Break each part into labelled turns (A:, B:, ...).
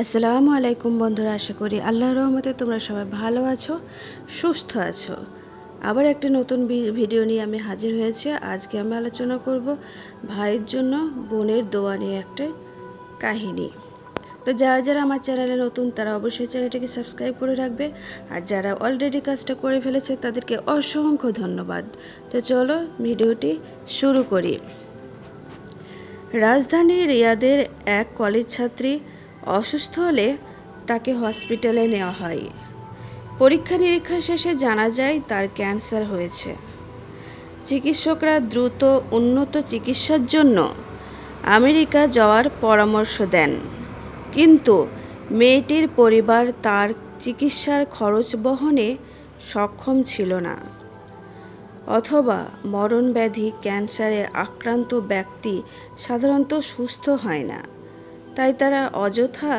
A: আসসালামু আলাইকুম বন্ধুরা, আশা করি আল্লাহর রহমতে তোমরা সবাই ভালো আছো, সুস্থ আছো। আবার একটা নতুন ভিডিও নিয়ে আমি হাজির হয়েছি। আজকে আমি আলোচনা করব ভাইয়ের জন্য বোনের দোয়া নিয়ে একটা কাহিনী। তো যারা যারা আমার চ্যানেলে নতুন, তারা অবশ্যই চ্যানেলটিকে সাবস্ক্রাইব করে রাখবে। আর যারা অলরেডি কাজটা করে ফেলেছে, তাদেরকে অসংখ্য ধন্যবাদ। তো চলো ভিডিওটি শুরু করি। রাজধানী রিয়াদের এক কলেজ ছাত্রী অসুস্থ হলে তাকে হসপিটালে নেওয়া হয়। পরীক্ষা নিরীক্ষা শেষে জানা যায় তার ক্যান্সার হয়েছে। চিকিৎসকরা দ্রুত উন্নত চিকিৎসার জন্য আমেরিকা যাওয়ার পরামর্শ দেন। কিন্তু মেয়েটির পরিবার তার চিকিৎসার খরচ বহনে সক্ষম ছিল না। অথবা মরণব্যাধি, ক্যান্সারে আক্রান্ত ব্যক্তি সাধারণত সুস্থ হয় না। তাই তারা অযথা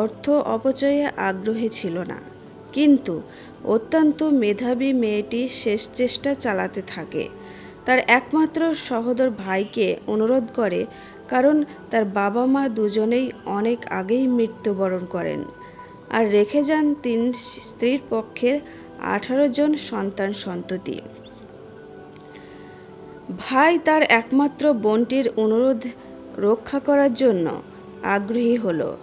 A: অর্থ অপচয়ে আগ্রহী ছিল না। কিন্তু অত্যন্ত মেধাবী মেয়েটি শেষ চেষ্টা চালাতে থাকে। তার একমাত্র সহোদর ভাইকে অনুরোধ করে, কারণ তার বাবা মা দুজনেই অনেক আগেই মৃত্যুবরণ করেন আর রেখে যান তিন স্ত্রীর পক্ষের আঠারো জন সন্তান সন্ততি। ভাই তার একমাত্র বোনটির অনুরোধ রক্ষা করার জন্য আগ্রহী হলো।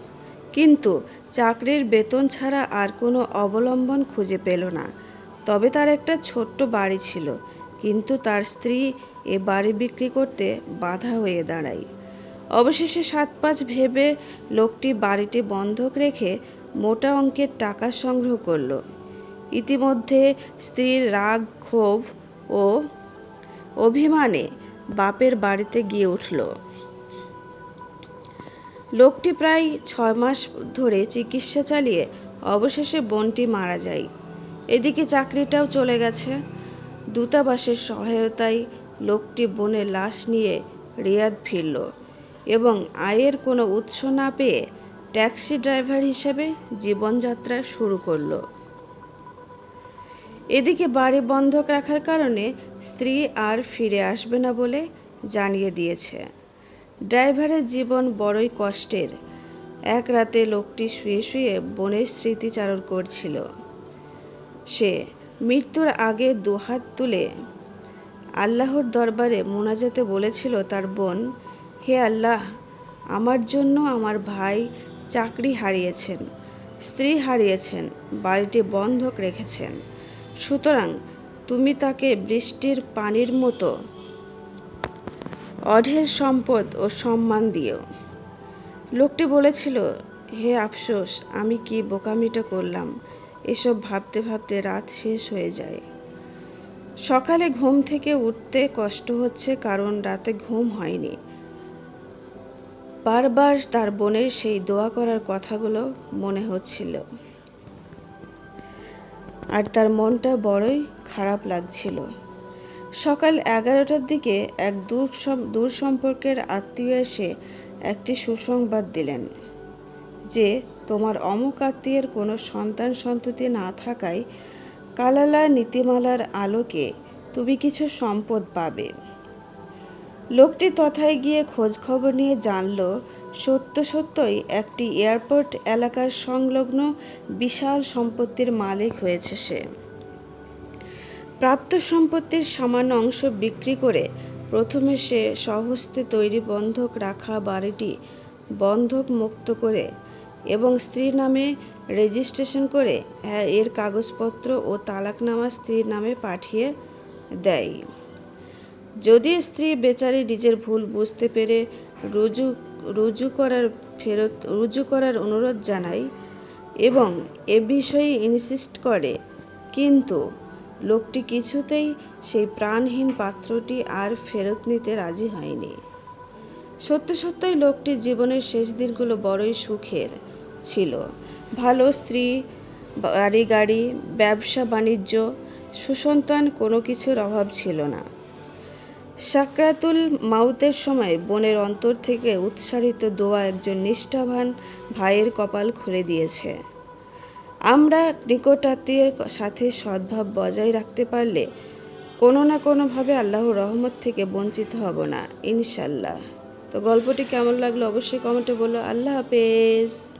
A: কিন্তু চাকরির বেতন ছাড়া আর কোনো অবলম্বন খুঁজে পেল না। তবে তার একটা ছোট্ট বাড়ি ছিল, কিন্তু তার স্ত্রী এ বাড়ি বিক্রি করতে বাধা হয়ে দাঁড়ায়। অবশেষে সাত পাঁচ ভেবে লোকটি বাড়িটি বন্ধক রেখে মোটা অঙ্কের টাকা সংগ্রহ করল। ইতিমধ্যে স্ত্রীর রাগ, ক্ষোভ ও অভিমানে বাপের বাড়িতে গিয়ে উঠল। লোকটি প্রায় ছয় মাস ধরে চিকিৎসা চালিয়ে অবশেষে বোনটি মারা যায়। এদিকে চাকরিটাও চলে গেছে। দূতাবাসের সহায়তায় লোকটি বোনের লাশ নিয়ে রিয়াদ ফিরল এবং আয়ের কোনো উৎস না পেয়ে ট্যাক্সি ড্রাইভার হিসেবে জীবনযাত্রা শুরু করল। এদিকে বাড়ি বন্ধক রাখার কারণে স্ত্রী আর ফিরে আসবে না বলে জানিয়ে দিয়েছে। ড্রাইভারের জীবন বড়ই কষ্টের। এক রাতে লোকটি শুয়ে শুয়ে বোনের স্মৃতিচারণ করছিল। সে মৃত্যুর আগে দুহাত তুলে আল্লাহর দরবারে মোনাজাতে বলেছিল তার বোন, হে আল্লাহ, আমার জন্য আমার ভাই চাকরি হারিয়েছেন, স্ত্রী হারিয়েছেন, বাড়িটি বন্ধক রেখেছেন। সুতরাং তুমি তাকে বৃষ্টির পানির মতো অঢের সম্পদ ও সম্মান দিও লোকটি বলেছিল, হে আফসোস, আমি কি বোকামিটা করলাম? এসব ভাবতে ভাবতে রাত শেষ হয়ে যায়। সকালে ঘুম থেকে উঠতে কষ্ট হচ্ছে কারণ রাতে ঘুম হয়নি। বারবার তার বোনের সেই দোয়া করার কথাগুলো মনে হচ্ছিল। আর তার মনটা বড়ই খারাপ লাগছিল। সকাল এগারোটার দিকে এক দূর দূর সম্পর্কের আত্মীয় এসে একটি সুসংবাদ দিলেন যে, তোমার অমুক আত্মীয়ের কোনো সন্তান সন্ততি না থাকায় কালালা নীতিমালার আলোকে তুমি কিছু সম্পদ পাবে। লোকটি তথায় গিয়ে খোঁজ খবর নিয়ে জানল, সত্য সত্যই একটি এয়ারপোর্ট এলাকার সংলগ্ন বিশাল সম্পত্তির মালিক হয়েছে সে। প্রাপ্ত সম্পত্তির সামান্য অংশ বিক্রি করে প্রথমে সে স্বহস্তে তৈরি বন্ধক রাখা বাড়িটি বন্ধক মুক্ত করে এবং স্ত্রীর নামে রেজিস্ট্রেশন করে হ্যাঁ, এর কাগজপত্র ও তালাকনামা স্ত্রীর নামে পাঠিয়ে দেয়। যদিও স্ত্রী বেচারি নিজের ভুল বুঝতে পেরে রুজু রুজু করার ফেরত রুজু করার অনুরোধ জানায় এবং এ বিষয়ে ইনসিস্ট করে কিন্তু লোকটি কিছুতেই সেই প্রাণহীন পাত্রটি আর ফেরত নিতে রাজি হয়নি। সত্য সত্যই লোকটির জীবনের শেষ দিনগুলো বড়ই সুখের ছিল। ভালো স্ত্রী, বাড়ি গাড়ি, ব্যবসা, বাণিজ্য, সুসন্তান কোনো কিছুর অভাব ছিল না। সাকরাতুল মাউতের সময় বোনের অন্তর থেকে উৎসারিত দোয়া একজন নিষ্ঠাবান ভাইয়ের কপাল খুলে দিয়েছে। আমরা নিকটাত্মীয়ের সাথে সদ্ভাব বজায় রাখতে পারলে কোনো না কোনোভাবে আল্লাহর রহমত থেকে বঞ্চিত হব না, ইনশাল্লাহ। তো গল্পটি কেমন লাগল অবশ্যই কমেন্টে বলো। আল্লাহ হাফেজ।